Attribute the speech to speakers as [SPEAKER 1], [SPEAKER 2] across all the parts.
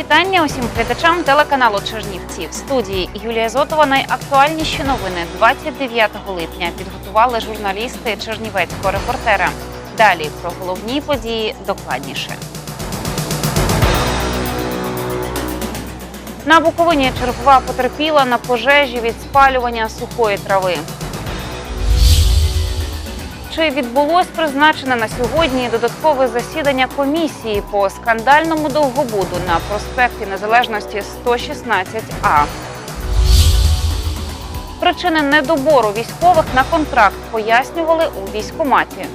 [SPEAKER 1] Вітання усім глядачам телеканалу Чернівці. В студії Юлія Зотова. Найактуальніші новини 29 липня підготували журналісти Чернівецького репортера. Далі про головні події докладніше. На Буковині чергова потерпіла на пожежі від спалювання сухої трави. Чи відбулось призначене на сьогодні додаткове засідання комісії по скандальному довгобуду на проспекті Незалежності 116А? Причини недобору військових на контракт пояснювали у військкоматі.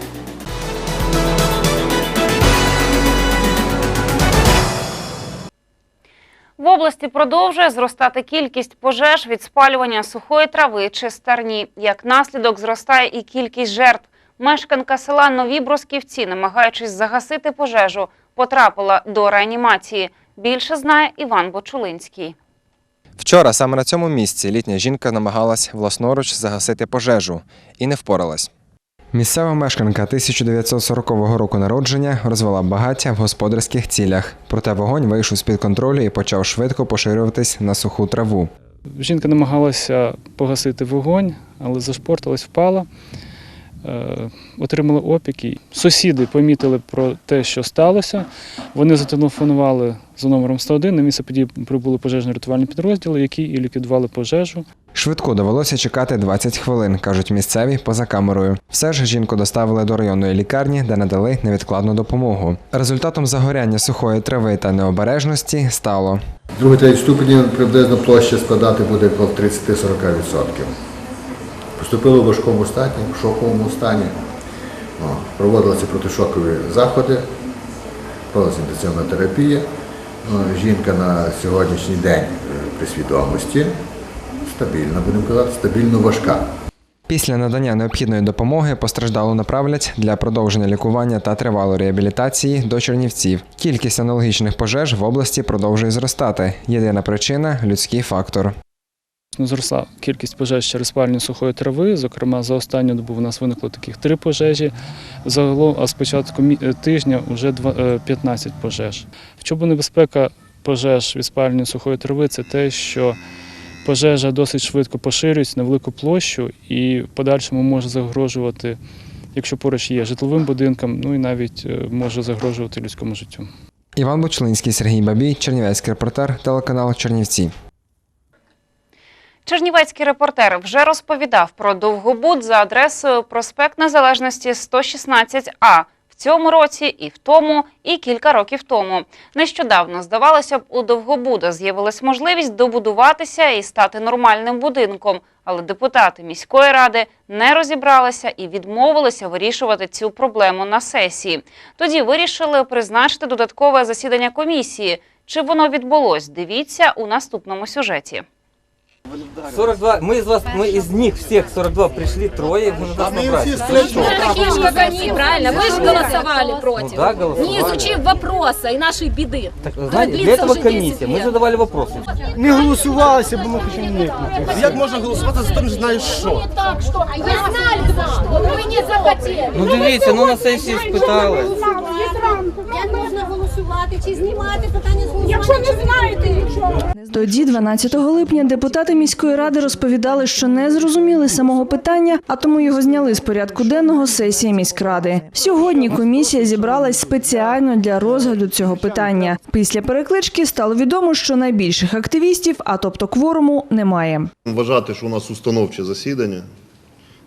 [SPEAKER 1] В області продовжує зростати кількість пожеж від спалювання сухої трави чи старні. Як наслідок зростає і кількість жертв. Мешканка села Нові Бросківці, намагаючись загасити пожежу, потрапила до реанімації. Більше знає Іван Бочулинський.
[SPEAKER 2] Вчора саме на цьому місці літня жінка намагалась власноруч загасити пожежу і не впоралась. Місцева мешканка 1940 року народження розвела багаття в господарських цілях, проте вогонь вийшов з-під контролю і почав швидко поширюватись на суху траву.
[SPEAKER 3] Жінка намагалася погасити вогонь, але зашпортилась, впала, е, отримала опіки. Сусіди помітили про те, що сталося. Вони зателефонували за номером 101. На місце події прибули пожежно-рятувальні підрозділи, які і ліквідували пожежу.
[SPEAKER 2] Швидко довелося чекати 20 хвилин, кажуть місцеві поза камерою. Все ж жінку доставили до районної лікарні, де надали невідкладну допомогу. Результатом загоряння сухої трави та необережності стало
[SPEAKER 4] Другий третій ступені приблизно площа складати буде около 30-40%. Поступило в важкому стані, в шоковому стані. Проводилися протишокові заходи, проводилася інтенсивна терапія. Жінка на сьогоднішній день при свідомості стабільна, будемо казати, стабільно важка.
[SPEAKER 2] Після надання необхідної допомоги постраждалу направлять для продовження лікування та тривалої реабілітації до Чернівців. Кількість аналогічних пожеж в області продовжує зростати. Єдина причина людський фактор.
[SPEAKER 3] Зросла кількість пожеж через спалення сухої трави. Зокрема, за останню добу у нас виникло таких три пожежі. Загалом, а з початку е, тижня вже два- е, 15 пожеж. В чому небезпека пожеж від спалення сухої трави це те, що пожежа досить швидко поширюється на велику площу і в подальшому може загрожувати, якщо поруч є житловим будинкам, ну і навіть е, може загрожувати людському життю.
[SPEAKER 2] Іван Бучлинський, Сергій Бабій, Чернівецький репортер, телеканал Чернівці.
[SPEAKER 1] Чернівецький репортер вже розповідав про довгобуд за адресою проспект Незалежності 116А в цьому році, і в тому, і кілька років тому. Нещодавно здавалося б, у Довгобуда з'явилась можливість добудуватися і стати нормальним будинком. Але депутати міської ради не розібралися і відмовилися вирішувати цю проблему на сесії. Тоді вирішили призначити додаткове засідання комісії. Чи воно відбулось? Дивіться у наступному сюжеті.
[SPEAKER 5] 42, мы из вас, мы из них всех 42 пришли трое, вы на нас набрали. За что?
[SPEAKER 6] Такие же, как они, правильно? Вы же голосовали
[SPEAKER 5] Ну
[SPEAKER 6] против.
[SPEAKER 5] да, голосовали.
[SPEAKER 6] Не изучив вопроса и нашей беды.
[SPEAKER 5] Так, знаете, для этого комиссия, мы задавали вопросы.
[SPEAKER 7] Не голосувалися, бо ми хочемо уникнути.
[SPEAKER 8] Як можна голосувати за те, не знаєш що?
[SPEAKER 6] Так что, а я знали бы, что вы не захотели.
[SPEAKER 5] Ну дивіться, ну на сесії спитали.
[SPEAKER 6] Як можна голосувати чи знімати питання з голосування? Якщо не знаєте нічого.
[SPEAKER 9] Тоді, 12 липня, депутати міської ради розповідали, що не зрозуміли самого питання, а тому його зняли з порядку денного сесії міськради. Сьогодні комісія зібралась спеціально для розгляду цього питання. Після переклички стало відомо, що найбільших активістів, а тобто кворуму, немає.
[SPEAKER 10] Вважати, що у нас установче засідання.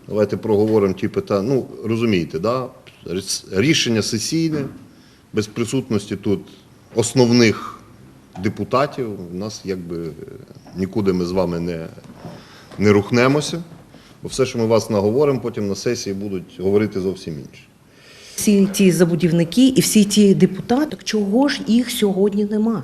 [SPEAKER 10] Давайте проговоримо ті питання. Ну, розумієте, да? Рішення сесійне, без присутності тут основних депутатів. У нас якби е, нікуди ми з вами не, не рухнемося. Бо все, що ми вас наговоримо, потім на сесії будуть говорити зовсім інше.
[SPEAKER 11] Всі ті забудівники і всі ті депутати, чого ж їх сьогодні нема?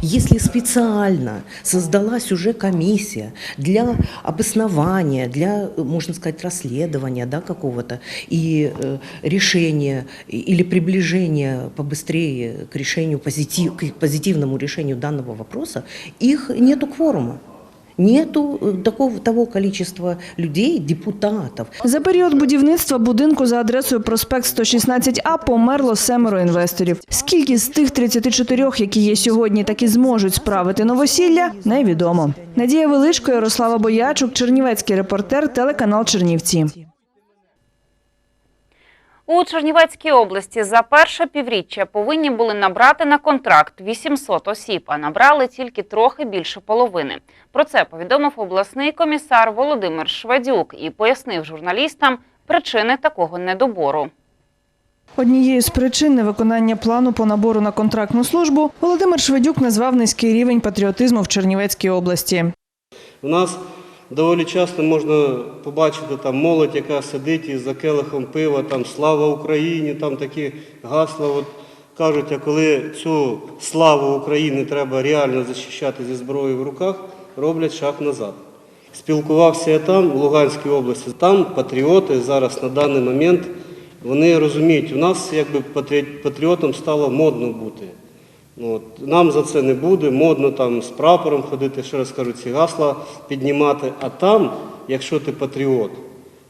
[SPEAKER 11] Если специально создалась уже комиссия для обоснования, для, можно сказать, расследования да, какого-то и э, решения или приближения побыстрее к решению позитив, к позитивному решению данного вопроса, их нету кворума. Нету э, такого, того количества людей, депутатов,
[SPEAKER 9] За період будівництва будинку за адресою проспект 116А померло семеро інвесторів. Скільки з тих 34, які є сьогодні, так і зможуть справити новосілля, невідомо. Надія Величко, Ярослава Боячук, Чернівецький репортер, телеканал Чернівці.
[SPEAKER 1] У Чернівецькій області за перше півріччя повинні були набрати на контракт 800 осіб, а набрали тільки трохи більше половини. Про це повідомив обласний комісар Володимир Шведюк і пояснив журналістам причини такого недобору.
[SPEAKER 9] Однією з причин невиконання плану по набору на контрактну службу Володимир Шведюк назвав низький рівень патріотизму в Чернівецькій області.
[SPEAKER 8] У нас доволі часто можна побачити там молодь, яка сидить із за келихом пива, там слава Україні, там такі гасла. От кажуть, а коли цю славу України треба реально захищати зі зброєю в руках, роблять шаг назад. Спілкувався я там, в Луганській області. Там патріоти зараз на даний момент вони розуміють, у нас якби патрі- патріотом стало модно бути. Ну, от, нам за це не буде, модно там з прапором ходити, ще раз кажу, ці гасла піднімати. А там, якщо ти патріот,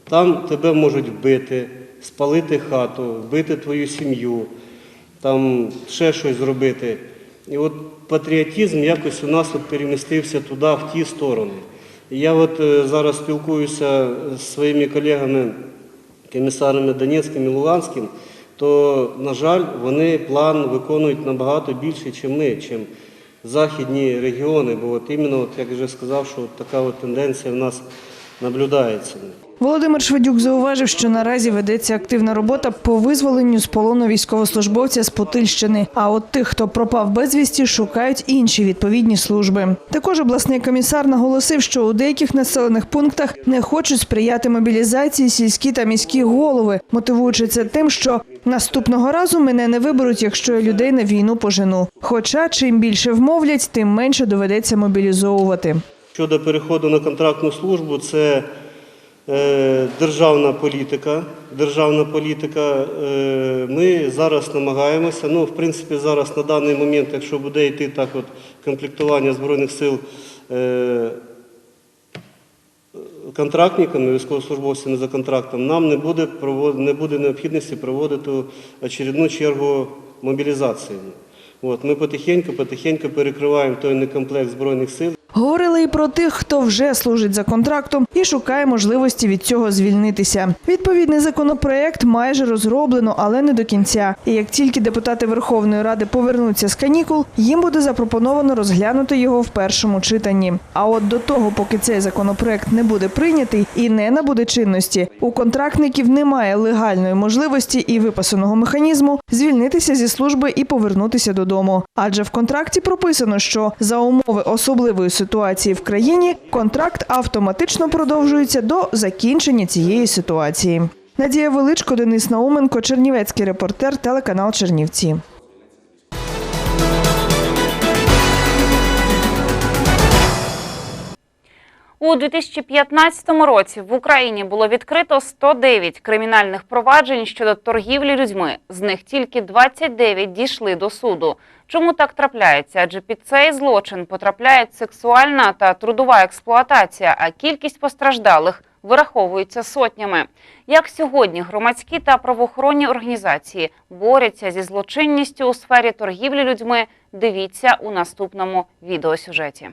[SPEAKER 8] там тебе можуть вбити, спалити хату, вбити твою сім'ю, там ще щось зробити. І от патріотизм якось у нас от перемістився туди, в ті сторони. Я от е, зараз спілкуюся з своїми колегами, комісарами Донецьким і Луганським, то, на жаль, вони план виконують набагато більше, ніж ми, чим західні регіони. Бо от іменно, от, як вже сказав, що от така от тенденція в нас наблюдається.
[SPEAKER 9] Володимир Шведюк зауважив, що наразі ведеться активна робота по визволенню з полону військовослужбовця з Потильщини. А от тих, хто пропав безвісті, шукають інші відповідні служби. Також обласний комісар наголосив, що у деяких населених пунктах не хочуть сприяти мобілізації сільські та міські голови, мотивуючи це тим, що наступного разу мене не виберуть, якщо я людей на війну пожену. Хоча чим більше вмовлять, тим менше доведеться мобілізовувати.
[SPEAKER 8] Щодо переходу на контрактну службу, це державна політика. Державна політика. Е, ми зараз намагаємося. Ну, в принципі, зараз на даний момент, якщо буде йти так, от комплектування збройних сил. Е, контрактниками, військовослужбовцями за контрактом, нам не буде, не буде необхідності проводити очередну чергу мобілізації. От, ми потихеньку, потихеньку перекриваємо той некомплект збройних сил.
[SPEAKER 9] Говорили і про тих, хто вже служить за контрактом і шукає можливості від цього звільнитися. Відповідний законопроект майже розроблено, але не до кінця. І як тільки депутати Верховної Ради повернуться з канікул, їм буде запропоновано розглянути його в першому читанні. А от до того, поки цей законопроект не буде прийнятий і не набуде чинності, у контрактників немає легальної можливості і виписаного механізму звільнитися зі служби і повернутися додому. Адже в контракті прописано, що за умови особливої ситуації в країні контракт автоматично продовжується до закінчення цієї ситуації. Надія Величко, Денис Науменко, Чернівецький репортер, телеканал Чернівці.
[SPEAKER 1] У 2015 році в Україні було відкрито 109 кримінальних проваджень щодо торгівлі людьми. З них тільки 29 дійшли до суду. Чому так трапляється? Адже під цей злочин потрапляють сексуальна та трудова експлуатація, а кількість постраждалих вираховується сотнями. Як сьогодні громадські та правоохоронні організації борються зі злочинністю у сфері торгівлі людьми? Дивіться у наступному відеосюжеті.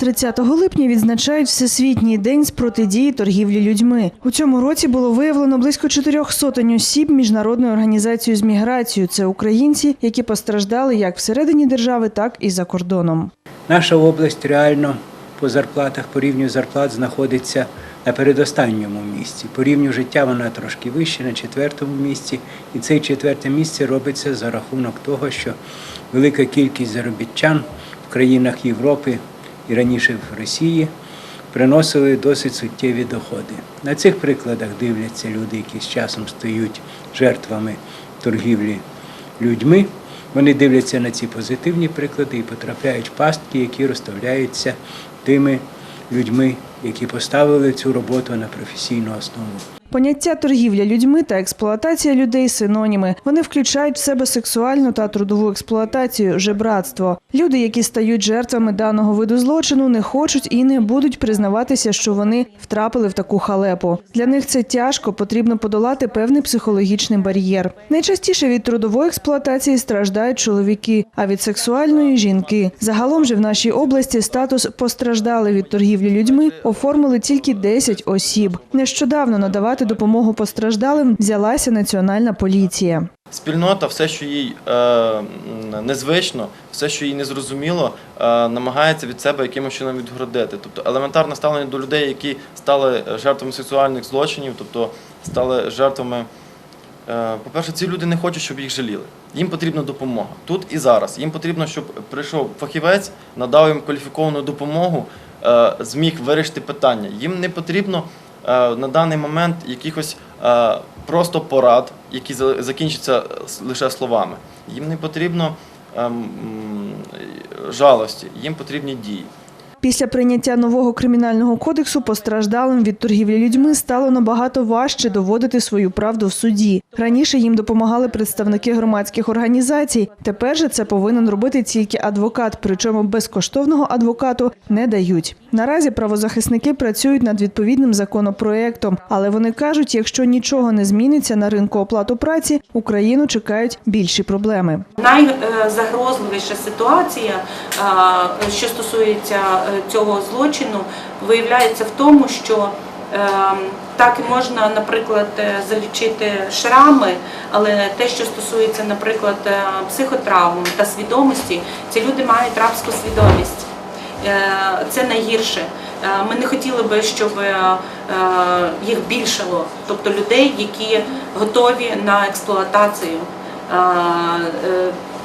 [SPEAKER 9] 30 липня відзначають Всесвітній день з протидії торгівлі людьми. У цьому році було виявлено близько чотирьох сотень осіб міжнародною організацією з міграцією. Це українці, які постраждали як всередині держави, так і за кордоном.
[SPEAKER 12] Наша область реально по зарплатах, по рівню зарплат знаходиться на передостанньому місці. По рівню життя вона трошки вище, на четвертому місці. І це четверте місце робиться за рахунок того, що велика кількість заробітчан в країнах Європи і раніше в Росії приносили досить суттєві доходи. На цих прикладах дивляться люди, які з часом стають жертвами торгівлі людьми. Вони дивляться на ці позитивні приклади і потрапляють в пастки, які розставляються тими людьми, які поставили цю роботу на професійну основу.
[SPEAKER 9] Поняття торгівля людьми та експлуатація людей синоніми. Вони включають в себе сексуальну та трудову експлуатацію, жебратство. Люди, які стають жертвами даного виду злочину, не хочуть і не будуть признаватися, що вони втрапили в таку халепу. Для них це тяжко, потрібно подолати певний психологічний бар'єр. Найчастіше від трудової експлуатації страждають чоловіки, а від сексуальної жінки. Загалом же в нашій області статус постраждали від торгівлі людьми оформили тільки 10 осіб. Нещодавно надавати допомогу постраждалим взялася національна поліція.
[SPEAKER 13] Спільнота, все, що їй е, незвично, все, що їй незрозуміло, е, намагається від себе якимось чином відгородити. Тобто елементарне ставлення до людей, які стали жертвами сексуальних злочинів, тобто стали жертвами. Е, По-перше, ці люди не хочуть, щоб їх жаліли. Їм потрібна допомога тут і зараз. Їм потрібно, щоб прийшов фахівець, надав їм кваліфіковану допомогу, зміг вирішити питання. Їм не потрібно на даний момент якихось е, просто порад, які закінчаться лише словами. Їм не потрібно ем, жалості, їм потрібні дії.
[SPEAKER 9] Після прийняття нового кримінального кодексу постраждалим від торгівлі людьми стало набагато важче доводити свою правду в суді. Раніше їм допомагали представники громадських організацій. Тепер же це повинен робити тільки адвокат, причому безкоштовного адвокату не дають. Наразі правозахисники працюють над відповідним законопроектом, але вони кажуть, якщо нічого не зміниться на ринку оплату праці, Україну чекають більші проблеми.
[SPEAKER 14] Найзагрозливіша ситуація, е, що стосується е, цього злочину, виявляється в тому, що е, так можна, наприклад, залічити шрами, але те, що стосується, наприклад, психотравм та свідомості, ці люди мають рабську свідомість. Е, Це найгірше. Е, Ми не хотіли би, щоб е, їх більшало, тобто людей, які готові на експлуатацію.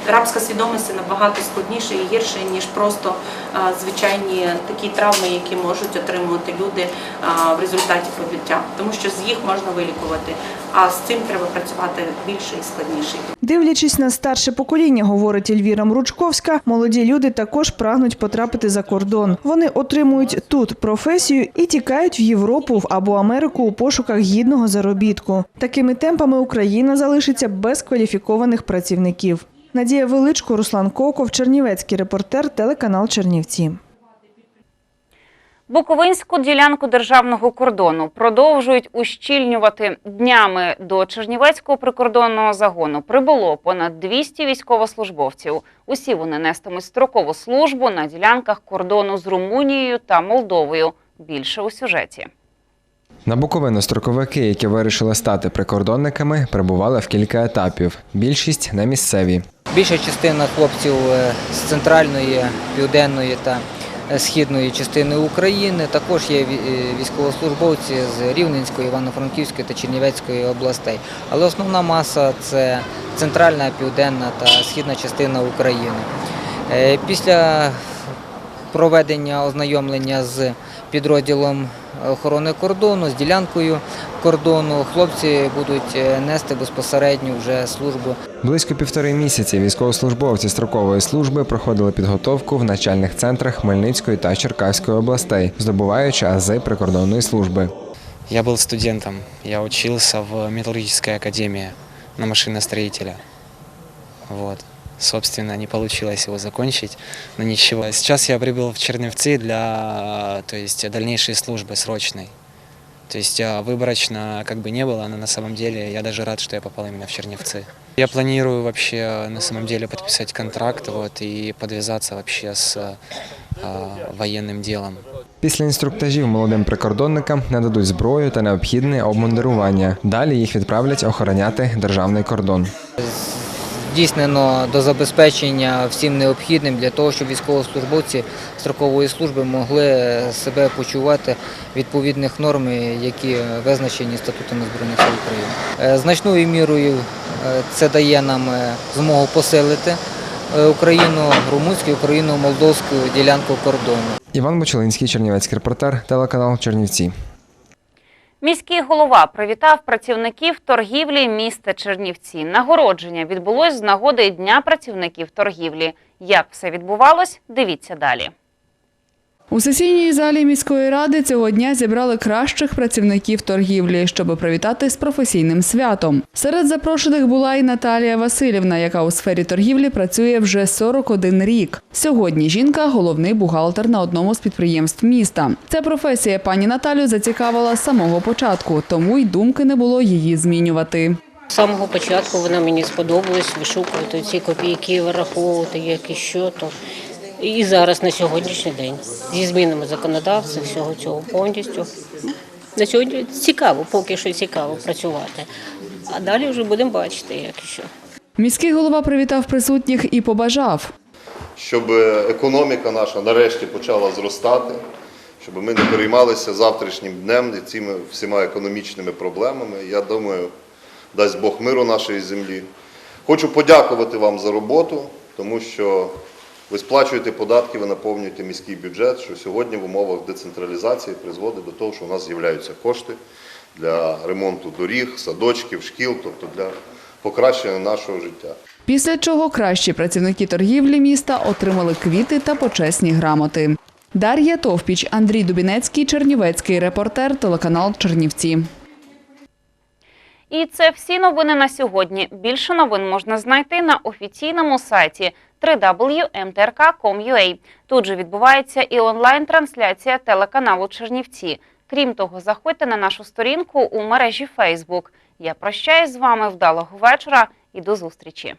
[SPEAKER 14] Рабська свідомість набагато складніше і гірше, ніж просто е, звичайні такі травми, які можуть отримувати люди е, в результаті побиття, тому що з їх можна вилікувати, а з цим треба працювати більше і складніше.
[SPEAKER 9] Дивлячись на старше покоління, говорить Ельвіра Мручковська, молоді люди також прагнуть потрапити за кордон. Вони отримують тут професію і тікають в Європу або Америку у пошуках гідного заробітку. Такими темпами Україна залишиться без кваліфікованих працівників. Надія Величко, Руслан Коков, Чернівецький репортер, телеканал Чернівці.
[SPEAKER 1] Буковинську ділянку державного кордону продовжують ущільнювати днями до Чернівецького прикордонного загону. Прибуло понад 200 військовослужбовців. Усі вони нестимуть строкову службу на ділянках кордону з Румунією та Молдовою. Більше у сюжеті.
[SPEAKER 2] На Буковину строковики, які вирішили стати прикордонниками, прибували в кілька етапів. Більшість не місцеві.
[SPEAKER 5] Більша частина хлопців е, з центральної, південної та е, східної частини України. Також є е, військовослужбовці з Рівненської, Івано-Франківської та Чернівецької областей. Але основна маса це центральна, південна та східна частина України. Після проведення ознайомлення з підрозділом охорони кордону, з ділянкою кордону, хлопці будуть е, нести безпосередньо вже службу
[SPEAKER 2] Близько півтори місяці військовослужбовці строкової служби проходили підготовку в начальних центрах Хмельницької та Черкаської областей, здобуваючи ази прикордонної служби.
[SPEAKER 15] Я был студентом, я учился в металлургической академии на машиностроителя. Вот Собственно, не получилось его закончить, но ничего. Сейчас я прибыл в Черневцы для то есть, дальнейшей службы срочной. То есть а, выборочно как бы не было, но на самом деле я даже рад, что я попал именно в Черневцы. Я планирую вообще на самом деле подписать контракт вот, и подвязаться вообще с а, военным делом.
[SPEAKER 2] Після інструктажів молодим прикордонникам нададуть зброю та необхідне обмундирування. Далі їх відправлять охороняти державний кордон.
[SPEAKER 5] здійснено до забезпечення всім необхідним для того, щоб військовослужбовці строкової служби могли себе почувати відповідних норм, які визначені статутами Збройних сил України. Е, Значною мірою е, це дає нам е, змогу посилити е, україно-румунську, україно-молдовську ділянку кордону.
[SPEAKER 2] Іван Бочелинський, Чернівецький репортер, телеканал Чернівці.
[SPEAKER 1] Міський голова привітав працівників торгівлі міста Чернівці. Нагородження відбулось з нагоди Дня працівників торгівлі. Як все відбувалось, дивіться далі.
[SPEAKER 16] У сесійній залі міської ради цього дня зібрали кращих працівників торгівлі, щоб привітати з професійним святом. Серед запрошених була і Наталія Васильівна, яка у сфері торгівлі працює вже 41 рік. Сьогодні жінка головний бухгалтер на одному з підприємств міста. Ця професія пані Наталю зацікавила з самого початку, тому й думки не було її змінювати.
[SPEAKER 15] З самого початку вона мені сподобалась вишукувати ці копійки, вираховувати, як і що то. І зараз на сьогоднішній день зі змінами законодавства, всього цього повністю. На сьогодні цікаво, поки що цікаво працювати. А далі вже будемо бачити, як і що.
[SPEAKER 16] Міський голова привітав присутніх і побажав.
[SPEAKER 10] щоб економіка наша нарешті почала зростати, щоб ми не переймалися завтрашнім днем і цими всіма економічними проблемами. Я думаю, дасть Бог миру нашій землі. Хочу подякувати вам за роботу, тому що ви сплачуєте податки, ви наповнюєте міський бюджет, що сьогодні в умовах децентралізації призводить до того, що у нас з'являються кошти для ремонту доріг, садочків, шкіл, тобто для покращення нашого життя.
[SPEAKER 16] Після чого кращі працівники торгівлі міста отримали квіти та почесні грамоти. Дар'я Товпіч, Андрій Дубінецький, Чернівецький репортер, телеканал Чернівці.
[SPEAKER 1] І це всі новини на сьогодні. Більше новин можна знайти на офіційному сайті www.mtrk.com.ua. Тут же відбувається і онлайн-трансляція телеканалу Чернівці. Крім того, заходьте на нашу сторінку у мережі Facebook. Я прощаюсь з вами вдалого вечора і до зустрічі.